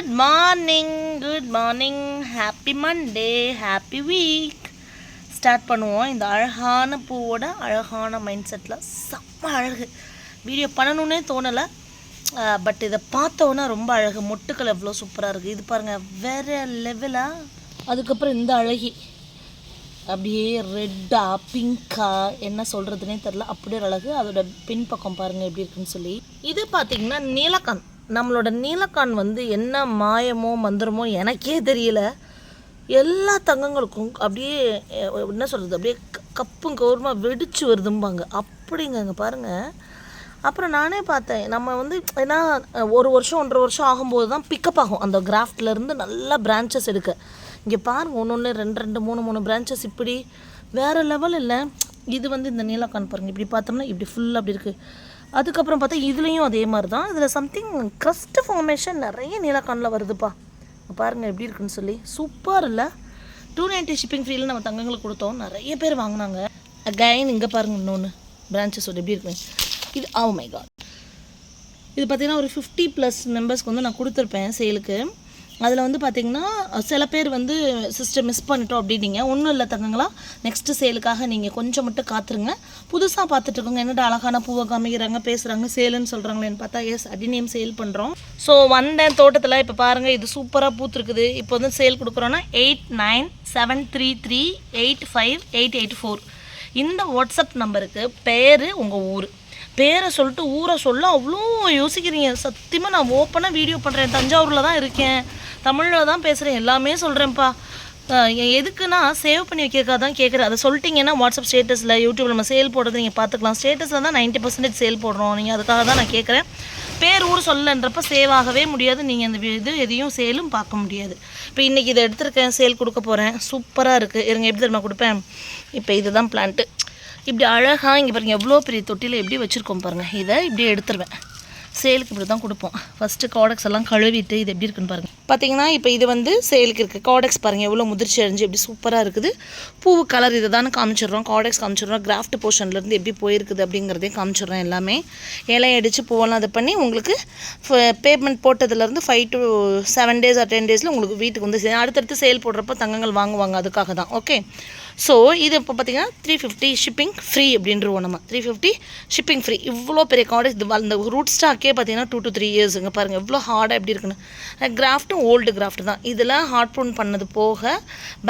Good morning good morning happy Monday happy week start பண்ணுவோம். இந்த அழகான பூவோட அழகான மைண்ட் செட்டில் செம்ம அழகு. வீடியோ பண்ணணுன்னே தோணலை. பட் இதை பார்த்தோன்னா ரொம்ப அழகு. மொட்டுக்கள் எவ்வளோ சூப்பராக இருக்குது இது பாருங்கள் வேறு லெவலாக அதுக்கப்புறம் இந்த அழகி. அப்படியே ரெட்டா பிங்கா என்ன சொல்கிறதுனே தெரில அப்படியே ஒரு அழகு. அதோட பின்பக்கம் பாருங்கள் எப்படி இருக்குன்னு சொல்லி. இது பார்த்தீங்கன்னா நீலக்கான் நம்மளோட நீலக்கான் வந்து என்ன மாயமோ மந்திரமோ எனக்கே தெரியல. எல்லா தங்கங்களுக்கும் அப்படியே என்ன சொல்கிறது அப்படியே க- கப்பும் கௌரமாக வெடிச்சு வருதும்பாங்க. அப்படிங்கங்க பாருங்கள் அப்புறம் நானே பார்த்தேன் நம்ம வந்து ஏன்னா ஒரு வருஷம் ஒன்றரை வருஷம் ஆகும்போது தான் பிக்கப் ஆகும். அந்த கிராஃப்ட்லேருந்து நல்லா பிரான்ச்சஸ் எடுக்க. இங்கே பாருங்க ஒன்று ஒன்று ரெண்டு ரெண்டு மூணு மூணு பிரான்ச்சஸ் இப்படி. வேறு லெவல் இல்லை. இது வந்து இந்த நீலக்கான் பாருங்கள் இப்படி பார்த்தோம்னா இப்படி ஃபுல்லாக அப்படி இருக்குது அதுக்கப்புறம் பார்த்தா இதுலேயும் அதே மாதிரி தான் இதில் சம்திங் க்ரஸ்ட் ஃபார்மேஷன் நிறைய நீலக்கண்ணில் வருதுப்பா. பாருங்கள் எப்படி இருக்குன்னு சொல்லி. சூப்பர் இல்லை. டூ நைன்ட்டி ஷிப்பிங் ஃப்ரீயில் நம்ம தங்கங்களுக்கு கொடுத்தோம். நிறைய பேர் வாங்கினாங்க. அகைன் இங்கே பாருங்க இன்னொன்று பிரான்ச்சஸோட எப்படி இருக்கு? இது oh மை காட் இது பார்த்தீங்கன்னா ஒரு ஃபிஃப்டி ப்ளஸ் மெம்பர்ஸ்க்கு வந்து நான் கொடுத்துருப்பேன் சேலுக்கு அதில் வந்து பார்த்தீங்கன்னா சில பேர் வந்து சிஸ்டர் மிஸ் பண்ணிட்டோம் அப்படின்னீங்க. ஒன்றும் இல்லை தங்கங்களா. நெக்ஸ்ட்டு சேலுக்காக நீங்கள் கொஞ்சம் மட்டும் காத்துருங்க. புதுசாக பார்த்துட்ருக்கோங்க என்னடா அழகான பூவை காமிக்கிறாங்க பேசுகிறாங்க சேலுன்னு சொல்கிறாங்களேன்னு பார்த்தா எஸ் அடிநேம் சேல் பண்ணுறோம் ஸோ வந்தேன் தோட்டத்தில். இப்போ பாருங்கள் இது சூப்பராக பூத்துருக்குது. இப்போ வந்து sale கொடுக்குறோன்னா eight nine seven three three eight five eight eight four இந்த வாட்ஸ்அப் நம்பருக்கு பேர் உங்கள் ஊர். பேரை சொல்லிட்டு ஊரை சொல்ல அவ்வளோ யோசிக்கிறீங்க. சத்தியமாக நான் ஓப்பனாக வீடியோ பண்ணுறேன் தஞ்சாவூரில் தான் இருக்கேன். தமிழில் தான் பேசுகிறேன் எல்லாமே சொல்கிறேன்ப்பா எதுக்குன்னா சேவ் பண்ணி வைக்கிறதுக்காக தான் கேட்குறேன் அதை சொல்லிட்டீங்கன்னா வாட்ஸ்அப் ஸ்டேட்டஸில் யூடியூப்பில் நம்ம சேல் போடுறது நீங்கள் பார்த்துக்கலாம். ஸ்டேட்டஸில் தான் 90% பர்சன்டேஜ் சேல் போடுறோம். நீங்கள் அதுக்காக தான் நான் கேட்குறேன் பேர் ஊர் சொல்லன்றப்ப சேவ் ஆகவே முடியாது. நீங்கள் அந்த இது எதையும் சேலும் பார்க்க முடியாது. இப்போ இன்றைக்கி இதை எடுத்திருக்கேன். சேல் கொடுக்க போகிறேன் சூப்பராக இருக்குது இருங்க எப்படி தெரியுமா கொடுப்பேன்? இப்போ இதுதான் பிளான்ட்டு இப்படி அழகாக இங்கே பாருங்கள் எவ்வளோ பெரிய தொட்டியில் எப்படி வச்சுருக்கோம் பாருங்கள் இதை இப்படி எடுத்துருவேன். சேலுக்கு இப்படி தான் கொடுப்போம். ஃபஸ்ட்டு காடக்ஸ் எல்லாம் கழுவிட்டு இது எப்படி இருக்குன்னு பாருங்கள் பார்த்தீங்கன்னா இப்போ இது வந்து சேலுக்கு இருக்குது காடக்ஸ் பாருங்கள் எவ்வளோ முதிர்ச்சி அடைஞ்சு எப்படி சூப்பராக இருக்குது. பூ கலர் இதை தானே காமிச்சிடுறோம். காடக்ஸ் காமிச்சிடுறோம் கிராஃப்ட் போர்ஷன்லேருந்து எப்படி போயிருக்குது அப்படிங்கிறதையும் காமிச்சிடுறோம் எல்லாமே. இலையை அடித்து பூவெல்லாம் இது பண்ணி உங்களுக்கு payment போட்டதுலேருந்து five to seven days or ten டேஸில் உங்களுக்கு வீட்டுக்கு வந்து சே- அடுத்தடுத்து சேல் போடுறப்ப தங்கங்கள் வாங்குவாங்க. அதுக்காக தான். ஓகே ஸோ இது இப்போ பார்த்தீங்கன்னா த்ரீ ஃபிஃப்டி ஷிப்பிங் ஃப்ரீ அப்படின்றவோம் நம்ம. த்ரீ ஃபிஃப்டி ஷிப்பிங் ஃப்ரீ இவ்வளோ பெரிய கார்டு இது அந்த ரூட் ஸ்டாக்கே பார்த்தீங்கன்னா டூ டு த்ரீ இயர்ஸுங்க பாருங்கள் எவ்வளோ ஹார்டாக எப்படி இருக்குன்னு. கிராஃப்ட்டும் ஓல்டு கிராஃப்ட் தான். இதில் ஹார்ட் ப்ரூன் பண்ணது போக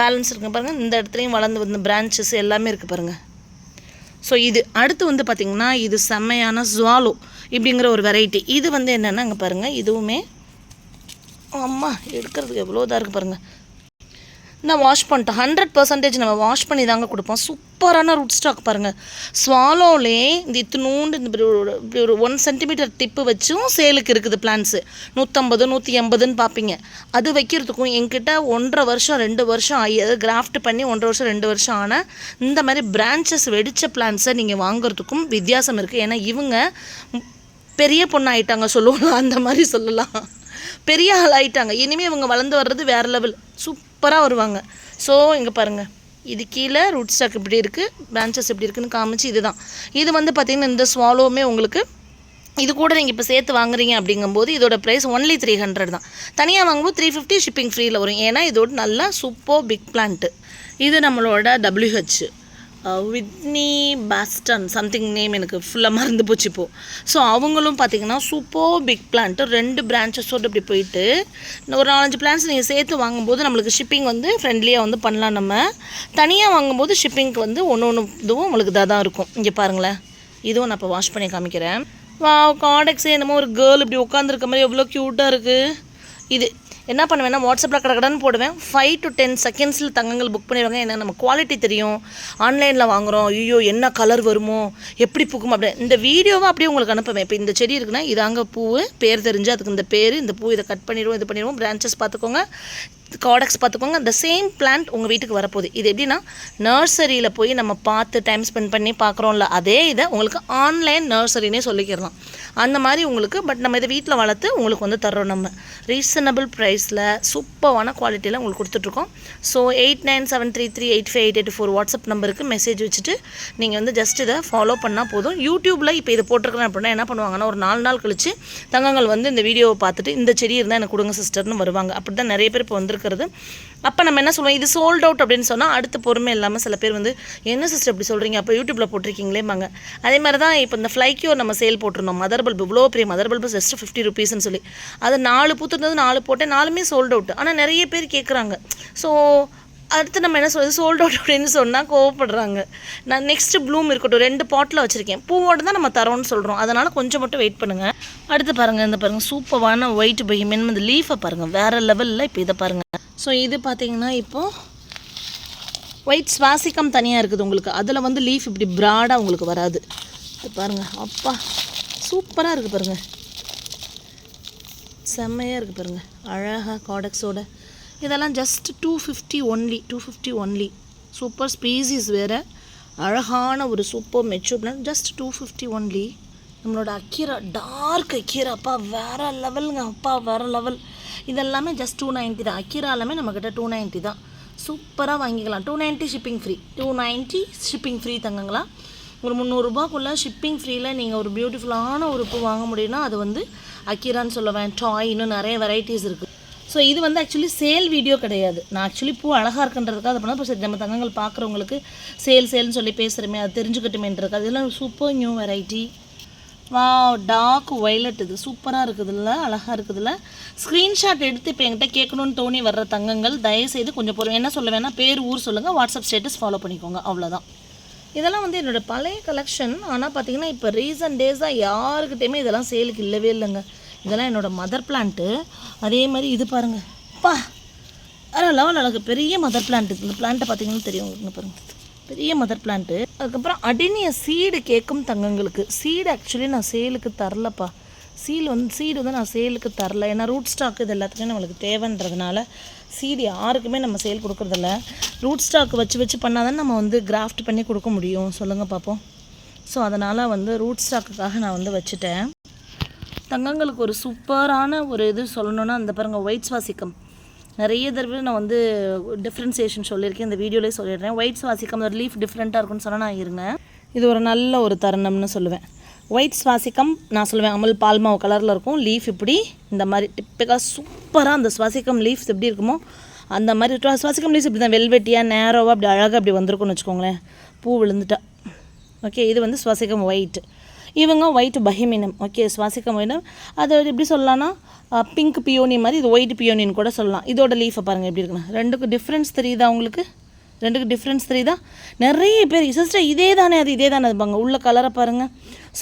பேலன்ஸ் இருக்குங்க பாருங்கள் இந்த இடத்துலையும் வளர்ந்து வந்த பிரான்ச்சஸ் எல்லாமே இருக்குது பாருங்கள் ஸோ இது. அடுத்து வந்து பார்த்திங்கன்னா இது செம்மையான ஜுவாலோ இப்படிங்கிற ஒரு வெரைட்டி இது வந்து என்னென்னா அங்கே பாருங்கள் இதுவுமே அம்மா எடுக்கிறதுக்கு எவ்வளோ இதாக இருக்குது பாருங்கள் நான் வாஷ் பண்ணிட்டேன். ஹண்ட்ரட் பர்சன்டேஜ் நம்ம வாஷ் பண்ணி தாங்க கொடுப்போம். சூப்பரான ரூட் ஸ்டாக் பாருங்கள் ஸ்வாலோலே இந்த இத்தினூண்டு இந்த இப்படி ஒரு இப்படி ஒரு ஒன் சென்டிமீட்டர் டிப்பு வச்சும் சேலுக்கு இருக்குது பிளான்ஸு நூற்றம்பது நூற்றி எண்பதுன்னு பார்ப்பீங்க அது வைக்கிறதுக்கும் என்கிட்ட ஒன்றரை வருஷம் ரெண்டு வருஷம் ஆகி அதை கிராஃப்ட் பண்ணி ஒன்றரை வருஷம் ரெண்டு வருஷம் ஆன இந்த மாதிரி பிரான்ச்சஸ் வெடித்த பிளான்ஸை நீங்கள் வாங்குறதுக்கும் வித்தியாசம் இருக்குது ஏன்னா இவங்க பெரிய பொண்ணு ஆயிட்டாங்க சொல்லுவோம் அந்த மாதிரி சொல்லலாம். பெரிய ஆள் ஆயிட்டாங்க இனிமேல் இவங்க வளர்ந்து வர்றது வேறு லெவல் சூப்பராக வருவாங்க. ஸோ இங்கே பாருங்கள் இது கீழே ரூட் ஸ்டாக் இப்படி இருக்குது பிரான்ச்சஸ் இப்படி இருக்குன்னு காமிச்சு இதுதான். இது வந்து பார்த்திங்கன்னா இந்த ஸ்வாலோவுமே உங்களுக்கு இது கூட நீங்கள் இப்போ சேர்த்து வாங்குறீங்க அப்படிங்கும்போது இதோட ப்ரைஸ் ஒன்லி த்ரீ ஹண்ட்ரட் தான். தனியாக வாங்கும்போது த்ரீ ஃபிஃப்டி ஷிப்பிங் ஃப்ரீயில் வரும். ஏன்னா இதோட நல்லா சூப்பர் பிக் பிளான்ட்டு இது நம்மளோட WH Whitney Boston something name எனக்கு ஃபுல்லாக மறந்து போச்சு இப்போது ஸோ அவங்களும் பார்த்தீங்கன்னா சூப்பர் பிக் பிளான்ட்டு ரெண்டு பிரான்ச்சஸோடு இப்படி போயிட்டு ஒரு நாலஞ்சு பிளான்ஸ் நீங்கள் சேர்த்து வாங்கும்போது நம்மளுக்கு ஷிப்பிங் வந்து ஃப்ரெண்ட்லியாக வந்து பண்ணலாம் நம்ம. தனியாக வாங்கும்போது ஷிப்பிங்க்கு வந்து ஒன்று ஒன்று இதுவும் உங்களுக்கு இதாக தான் இருக்கும். இங்கே பாருங்களேன். இதுவும் நான் இப்போ வாஷ் பண்ணி காமிக்கிறேன். வா காடெக்ஸே என்னமோ ஒரு கேர்ள் இப்படி உட்காந்துருக்க மாதிரி எவ்வளோ க்யூட்டாக இருக்குது இது என்ன பண்ணுவேன்னா வாட்ஸ்அப்பில் கடகடன்னு போடுவேன். ஃபைவ் டு டென் செகண்ட்ஸில் தங்கங்கள் புக் பண்ணிடுவாங்க. ஏன்னா நம்ம குவாலிட்டி தெரியும். ஆன்லைனில் வாங்குகிறோம் ஐயோ என்ன கலர் வருமோ? எப்படி பூக்கும்? அப்படி. இந்த வீடியோவை அப்படியே உங்களுக்கு அனுப்புவேன். இப்போ இந்த செடி இருக்குன்னா இதாங்க பூ பேர் தெரிஞ்சு அதுக்கு இந்த பேர் இந்த பூ இதை கட் பண்ணிடுவோம் இது பண்ணிடுவோம். பிரான்ச்சஸ் பார்த்துக்கோங்க. காடக்ஸ் பார்த்துக்கோங்க. அந்த சேம் பிளான்ட் உங்கள் வீட்டுக்கு வரப்போகுது. இது எப்படின்னா நர்சரியில் போய் நம்ம பார்த்து டைம் ஸ்பெண்ட் பண்ணி பார்க்குறோம்ல அதே இதை உங்களுக்கு ஆன்லைன் நர்சரினே சொல்லிக்கிறலாம். அந்த மாதிரி உங்களுக்கு பட் நம்ம இதை வீட்டில் வளர்த்து உங்களுக்கு வந்து தர்றோம் நம்ம. ரீசனபிள் ப்ரைஸில் சூப்பரான குவாலிட்டியில் உங்களுக்கு கொடுத்துட்ருக்கோம். So eight nine seven three three eight five eight eight four WhatsApp நம்பருக்கு மெசேஜ் வச்சுட்டு நீங்கள் வந்து ஜஸ்ட் இதை ஃபாலோ பண்ணால் போதும். யூடியூப்பில் இப்போ இதை போட்டிருக்கிறேன் அப்படின்னா என்ன பண்ணுவாங்கன்னா ஒரு நாலு நாள் கழித்து தங்கங்கள் வந்து இந்த வீடியோவை பார்த்துட்டு இந்த செடி இருந்தால் எனக்கு கொடுங்க சிஸ்டர்னு வருவாங்க. அப்படி தான் நிறைய பேர் இப்போ இருக்கிறது அப்போ நம்ம என்ன சொல்லுவோம்? இது சோல்ட் அவுட் அப்படின்னு சொன்னால் அடுத்து பொறுமை இல்லாமல் சில பேர் வந்து என்ன சிஸ்டர் இப்படி சொல்கிறீங்க அப்போ யூடியூப்பில் போட்டிருக்கீங்களேம்பாங்க. அதே மாதிரி தான் இப்போ இந்த ஃப்ளைக்கியோ நம்ம சேல் போட்டிருந்தோம். மதர் பல்பு இவ்வளோ பெரிய மதர் பல்பு ஜஸ்ட் ஃபிஃப்டி ருபீஸ்னு சொல்லி. அது நாலு பூத்துருந்தது நாலு போட்டேன் நாலுமே சோல்ட் அவுட் ஆனால் நிறைய பேர் கேட்குறாங்க ஸோ அடுத்து நம்ம என்ன சொல்கிறது சோல்ட் அவுட் அப்படின்னு சொன்னால் கோவப்படுறாங்க. நான் நெக்ஸ்ட்டு ப்ளூம் இருக்கட்டும் ரெண்டு பாட்டில் வச்சுருக்கேன். பூவோட தான் நம்ம தரோன்னு சொல்கிறோம் அதனால் கொஞ்சம் மட்டும் வெயிட் பண்ணுங்கள் அடுத்து பாருங்கள் இந்த பாருங்கள் சூப்பரான ஒயிட் பையமென் இந்த லீஃபை பாருங்கள் வேறு லெவலில் இப்போ இதை பாருங்கள் ஸோ இது பார்த்தீங்கன்னா இப்போது ஒயிட் சுவாசிக்கம் தனியாக இருக்குது உங்களுக்கு. அதில் வந்து லீஃப் இப்படி ப்ராடாக உங்களுக்கு வராது. இது பாருங்கள் அப்பா சூப்பராக இருக்குது பாருங்கள் செம்மையாக இருக்குது பாருங்கள் அழகாக காடக்ஸோட இதெல்லாம் just two fifty only two fifty only super species வேறு. அழகான ஒரு super mature plant just two fifty only நம்மளோட அக்கீரா டார்க் அக்கீரா. அப்பா வேறு லெவலுங்க அப்பா வேறு லெவல் இதெல்லாமே ஜஸ்ட் டூ நைன்ட்டி தான். அக்கீரா எல்லாமே நம்மக்கிட்ட டூ நைன்ட்டி தான் சூப்பராக வாங்கிக்கலாம். Two ninety shipping free two ninety shipping free தங்கங்களா? ஒரு முந்நூறுரூபாக்குள்ளே ஷிப்பிங் ஃப்ரீயில் நீங்கள் ஒரு பியூட்டிஃபுல்லான ஒரு பூ வாங்க முடியும்னா அது வந்து அக்கீரான்னு சொல்லுவேன். டாய் இன்னும் நிறைய வெரைட்டிஸ் இருக்குது ஸோ இது வந்து ஆக்சுவலி சேல் வீடியோ கிடையாது. நான் ஆக்சுவலி பூ அழகாக இருக்குன்றதுக்காக அது பண்ணால் இப்போ நம்ம தங்கங்கள் பார்க்குறவங்களுக்கு சேல் சேல்னு சொல்லி பேசுகிறோமே அது தெரிஞ்சுக்கட்டுமேன்றது அதெல்லாம் சூப்பர் நியூ வெரைட்டி வா டார்க் வைலட் இது. சூப்பராக இருக்குதுல்ல? அழகாக இருக்குதுல்ல? ஸ்க்ரீன்ஷாட் எடுத்து இப்போ என்கிட்ட கேட்கணும்னு தோணி வர்ற தங்கங்கள் தயவுசெய்து கொஞ்சம் பொறுமை என்ன சொல்ல வேணால் பேர் ஊர் சொல்லுங்கள் வாட்ஸ்அப் ஸ்டேட்டஸ் ஃபாலோ பண்ணிக்கோங்க. அவ்வளோதான் இதெல்லாம் வந்து என்னோடய பழைய கலெக்ஷன் ஆனால் பார்த்தீங்கன்னா இப்போ ரீசன்ட் டேஸாக யாருக்கிட்டேயுமே இதெல்லாம் சேலுக்கு இல்லவே இல்லைங்க. இதெல்லாம் என்னோடய மதர் பிளான்ட்டு அதே மாதிரி இது பாருங்கள் பா! அதான் லெவல் அழகு பெரிய மதர் பிளான்ட் இந்த பிளான்ட்டை பார்த்தீங்கன்னா தெரியும். பாருங்கள் பெரிய மதர் பிளான்ட்டு அதுக்கப்புறம் அடினிய சீடு கேட்கும் தங்கங்களுக்கு. சீடு ஆக்சுவலி நான் சேலுக்கு தரலப்பா. சீல் வந்து சீடு வந்து நான் சேலுக்கு தரல. ஏன்னா ரூட் ஸ்டாக் இது எல்லாத்துக்குமே நம்மளுக்கு தேவைன்றதுனால சீடு யாருக்குமே நம்ம சேல் கொடுக்குறதில்ல. ரூட் ஸ்டாக் வச்சு வச்சு பண்ணால் தான் நம்ம வந்து கிராஃப்ட் பண்ணி கொடுக்க முடியும். சொல்லுங்கள் பார்ப்போம் ஸோ அதனால் வந்து ரூட் ஸ்டாக்குக்காக நான் வந்து வச்சுட்டேன். தங்கங்களுக்கு ஒரு சூப்பரான ஒரு இது சொல்லணுன்னா அந்த பாருங்கள் ஒயிட் சுவாசிக்கம் நிறைய தடவை நான் வந்து டிஃப்ரென்சியேஷன் சொல்லியிருக்கேன் இந்த வீடியோலேயே சொல்லிடுறேன். ஒயிட் சுவாசிக்கம் ஒரு லீஃப் டிஃப்ரெண்ட்டாக இருக்கும்னு சொன்னால் நான் இருங்க இது ஒரு நல்ல ஒரு தருணம்னு சொல்லுவேன். ஒயிட் சுவாசிக்கம் நான் சொல்லுவேன் அமல் பால்மாவு கலரில் இருக்கும். லீஃப் இப்படி இந்த மாதிரி டிப்பிக்காக சூப்பராக அந்த சுவாசிக்கம் லீஃப்ஸ் எப்படி இருக்குமோ அந்த மாதிரி சுவாசிக்கம் லீவ்ஸ் இப்படி தான் வெல்வெட்டியாக நேரோவாக அப்படி அழகாக அப்படி வந்திருக்கும்னு வச்சுக்கோங்களேன். பூ விழுந்துட்டா. ஓகே இது வந்து சுவாசிக்கம் ஒயிட் இவங்க ஒயிட் பஹிமினம் ஓகே சுவாசிக்க முடியும் அது எப்படி சொல்லலாம்னா பிங்க் பியோனி மாதிரி இது ஒயிட் பியோனின்னு கூட சொல்லலாம். இதோட லீஃபை பாருங்கள் எப்படி இருக்குன்னா. ரெண்டுக்கும் டிஃப்ரென்ஸ் தெரியுதா உங்களுக்கு? ரெண்டுக்கு டிஃப்ரென்ஸ் தெரியுதா? நிறைய பேர் சிஸ்டர் இதே தானே அது இதே தானே இருப்பாங்க உள்ள கலரை பாருங்கள்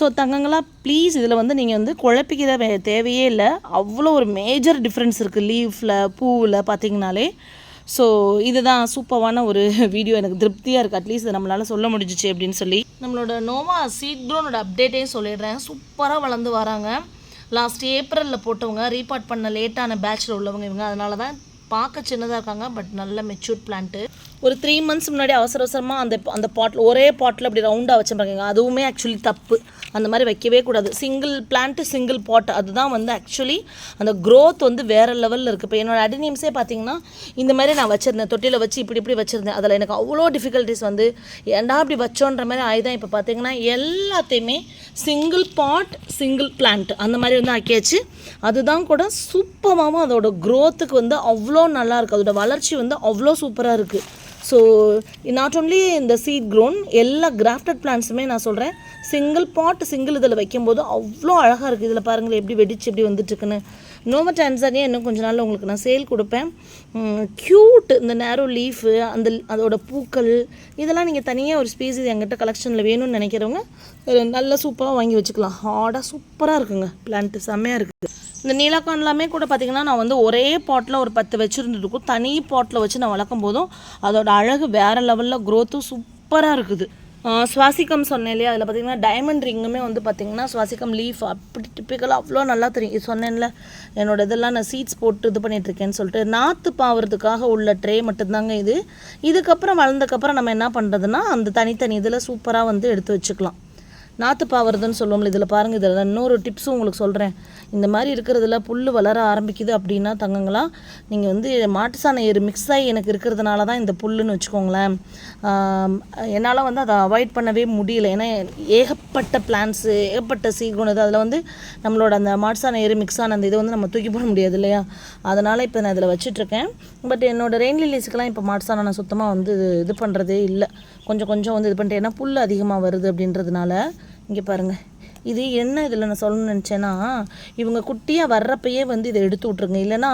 ஸோ தங்கங்களா ப்ளீஸ் இதில் வந்து நீங்கள் வந்து குழப்பிக்கிற வே- தேவையே இல்லை. அவ்வளோ ஒரு மேஜர் டிஃப்ரென்ஸ் இருக்குது லீஃபில் பூவில் பார்த்தீங்கனாலே ஸோ இதுதான் சூப்பரான ஒரு வீடியோ எனக்கு திருப்தியாக இருக்குது அட்லீஸ்ட் நம்மளால் சொல்ல முடிஞ்சிச்சு அப்படின்னு சொல்லி. நம்மளோட நோவா சீட் க்ரோனோட அப்டேட்டையும் சொல்லிடுறேன். சூப்பராக வளர்ந்து வராங்க. லாஸ்ட் ஏப்ரலில் போட்டவங்க ரீபார்ட் பண்ண லேட்டான பேட்சில் உள்ளவங்க இவங்க. அதனால தான் பார்க்க சின்னதாக இருக்காங்க பட் நல்ல மெச்சூர்ட் பிளான்ட்டு ஒரு த்ரீ மந்த்ஸ் முன்னாடி அவசர அவசரமாக அந்த அந்த பாட்டில் ஒரே பாட்டில் அப்படி ரவுண்டாக வச்சுருப்பாங்க அதுவுமே ஆக்சுவலி தப்பு. அந்த மாதிரி வைக்கவே கூடாது. சிங்கிள் பிளான்ட்டு சிங்கிள் பாட் அதுதான் வந்து ஆக்சுவலி அந்த க்ரோத் வந்து வேறு லெவலில் இருக்குது இப்போ என்னோடய அடினியம்ஸே பார்த்தீங்கன்னா இந்த மாதிரி நான் வச்சுருந்தேன். தொட்டியில் வச்சு இப்படி இப்படி வச்சுருந்தேன். அதில் எனக்கு அவ்வளோ டிஃபிகல்ட்டிஸ் வந்து ஏன்டா இப்படி வச்சோன்ற மாதிரி ஆயுதான். இப்போ பார்த்தீங்கன்னா எல்லாத்தையுமே சிங்கிள் பாட் சிங்கிள் பிளான்ட் அந்த மாதிரி வந்து ஆக்கியாச்சு. அதுதான் கூட சூப்பராகவும் அதோட க்ரோத்துக்கு வந்து அவ்வளோ நல்லா இருக்குது அதோட வளர்ச்சி வந்து அவ்வளோ சூப்பராக இருக்குது ஸோ நாட் ஓன்லி இந்த சீட் க்ரோன் எல்லா கிராஃப்டட் பிளான்ஸுமே நான் சொல்கிறேன் சிங்கிள் பாட் சிங்கிள் இதில் வைக்கும்போது அவ்வளோ அழகாக இருக்குது இதில் பாருங்களேன் எப்படி வெடிச்சு எப்படி வந்துட்டுருக்குன்னு. நோம டான்சானியா இன்னும் கொஞ்ச நாள் உங்களுக்கு நான் சேல் கொடுப்பேன். க்யூட் இந்த நேரோ லீஃபு அந்த அதோட பூக்கள் இதெல்லாம் நீங்கள் தனியாக ஒரு ஸ்பீசிஸ் எங்கிட்ட கலெக்ஷனில் வேணும்னு நினைக்கிறவங்க நல்ல சூப்பராக வாங்கி வச்சுக்கலாம். ஹார்டாக சூப்பராக இருக்குங்க. பிளான்ட்டு செம்மையாக இருக்குது இந்த நீலக்கான் கூட பார்த்திங்கன்னா நான் வந்து ஒரே பாட்டில் ஒரு பத்து வச்சுருந்துருக்கும் தனி பாட்டில் வச்சு நான் வளர்க்கும் போதும் அதோட அழகு வேறு லெவலில் க்ரோத்தும் சூப்பராக இருக்குது. சுவாசிக்கம் சொன்னேன் இல்லையா? அதில் பார்த்தீங்கன்னா டைமண்ட் ரிங்குமே வந்து பார்த்திங்கன்னா சுவாசிக்கம் லீஃப் அப்படி டிப்பிக்கலாக அவ்வளோ நல்லா தெரியும். சொன்னேன்ல என்னோட இதெல்லாம் நான் சீட்ஸ் போட்டு இது பண்ணிகிட்ருக்கேன்னு சொல்லிட்டு நாற்று பாவுறதுக்காக உள்ள ட்ரே மட்டும்தாங்க இது. இதுக்கப்புறம் வளர்ந்தக்கப்புறம் நம்ம என்ன பண்ணுறதுன்னா அந்த தனித்தனி இதில் சூப்பராக வந்து எடுத்து வச்சுக்கலாம். நாற்று பாவறதுன்னு சொல்லுவோம்ல இதில் பாருங்கள் இதில் இன்னொரு டிப்ஸும் உங்களுக்கு சொல்கிறேன் இந்த மாதிரி இருக்கிறதுல புல் வளர ஆரம்பிக்குது அப்படின்னா தங்கங்களா நீங்கள் வந்து மாட்டு சாண எரு மிக்ஸ் ஆகி எனக்கு இருக்கிறதுனால தான் இந்த புல்லுன்னு வச்சுக்கோங்களேன். என்னால் வந்து அதை அவாய்ட் பண்ணவே முடியல. ஏன்னா ஏகப்பட்ட பிளான்ஸு ஏகப்பட்ட சீகுணது அதில் வந்து நம்மளோட அந்த மாட்டு சாண எரு மிக்ஸ் ஆன அந்த இதை வந்து நம்ம தூக்கி போட முடியாது இல்லையா? அதனால் இப்போ நான் இதில் வச்சிட்ருக்கேன். பட் என்னோடய ரெயின் லில்லிஸ்க்கெலாம் இப்போ மாட்டு சாணம் நான் சுத்தமாக வந்து இது- இது பண்ணுறதே இல்லை. கொஞ்சம் கொஞ்சம் வந்து இது பண்ணிட்டேன். ஏன்னா புல் அதிகமாக வருது அப்படின்றதுனால இங்கே பாருங்கள் இது என்ன இதில் நான் சொல்லணும்னு நினச்சேன்னா இவங்க குட்டியாக வர்றப்பயே வந்து இதை எடுத்து விட்ருங்க இல்லைன்னா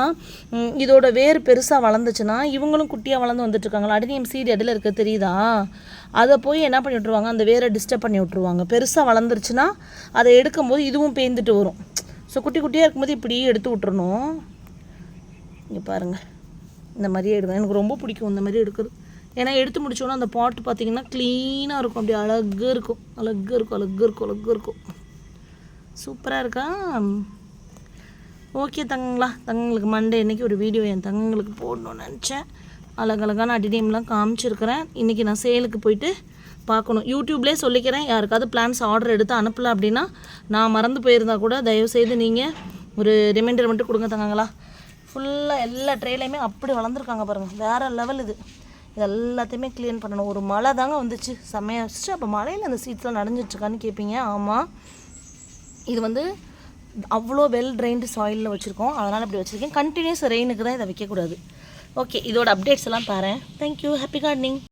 இதோட வேர் பெருசாக வளர்ந்துச்சுன்னா இவங்களும் குட்டியாக வளர்ந்து வந்துட்டுருக்காங்களா அடினியம் சீடு இடையில இருக்க தெரியுதா? அதை போய் என்ன பண்ணி விட்ருவாங்க அந்த வேரை டிஸ்டர்ப் பண்ணி விட்ருவாங்க பெருசாக வளர்ந்துருச்சுன்னா அதை எடுக்கும்போது இதுவும் பேந்துட்டு வரும். ஸோ குட்டி குட்டியாக இருக்கும்போது இப்படியே எடுத்து விட்றணும் இங்கே பாருங்கள் இந்த மாதிரியே எடுவேன் எனக்கு ரொம்ப பிடிக்கும் இந்த மாதிரி எடுக்கிறது. ஏன்னா எடுத்து முடிச்சோன்னா அந்த பாட்டு பார்த்தீங்கன்னா க்ளீனாக இருக்கும். அப்படியே அழகாக இருக்கும். அழகாக இருக்கும் அழகாக இருக்கும் அழகாக இருக்கும். சூப்பராக இருக்கா? ஓகே தங்கங்களா. தங்கங்களுக்கு மண்டே இன்னைக்கு ஒரு வீடியோ என் தங்கங்களுக்கு போடணும்னு நினச்சேன். அழகழகான அடினியம்லாம் காமிச்சிருக்கிறேன். இன்றைக்கி நான் சேலுக்கு போயிட்டு பார்க்கணும். யூடியூப்லேயே சொல்லிக்கிறேன். யாருக்காவது பிளான்ஸ் ஆர்டர் எடுத்து அனுப்பலை அப்படின்னா நான் மறந்து போயிருந்தா கூட தயவுசெய்து நீங்கள் ஒரு ரிமைண்டர் மட்டும் கொடுங்க தங்கங்களா. ஃபுல்லாக எல்லா ட்ரேலையுமே அப்படி வளர்ந்துருக்காங்க பாருங்கள் வேறு லெவல் இது. இது எல்லாத்தையுமே க்ளீன் பண்ணணும். ஒரு மழை தாங்க வந்துச்சு. செம்மையாக வச்சுட்டு அப்போ மழையில் அந்த சீட்ஸ்லாம் நனைஞ்சிட்ருக்கான்னு கேட்பீங்க ஆமாம் இது வந்து அவ்வளோ வெல் ட்ரைன்டு சாயிலில் வச்சுருக்கோம். அதனால் இப்படி வச்சுருக்கேன். கண்டினியூஸ் ரெயினுக்கு தான் இதை வைக்கக்கூடாது. ஓகே இதோட அப்டேட்ஸ் எல்லாம் பாரு தேங்க்யூ ஹாப்பி கார்டனிங்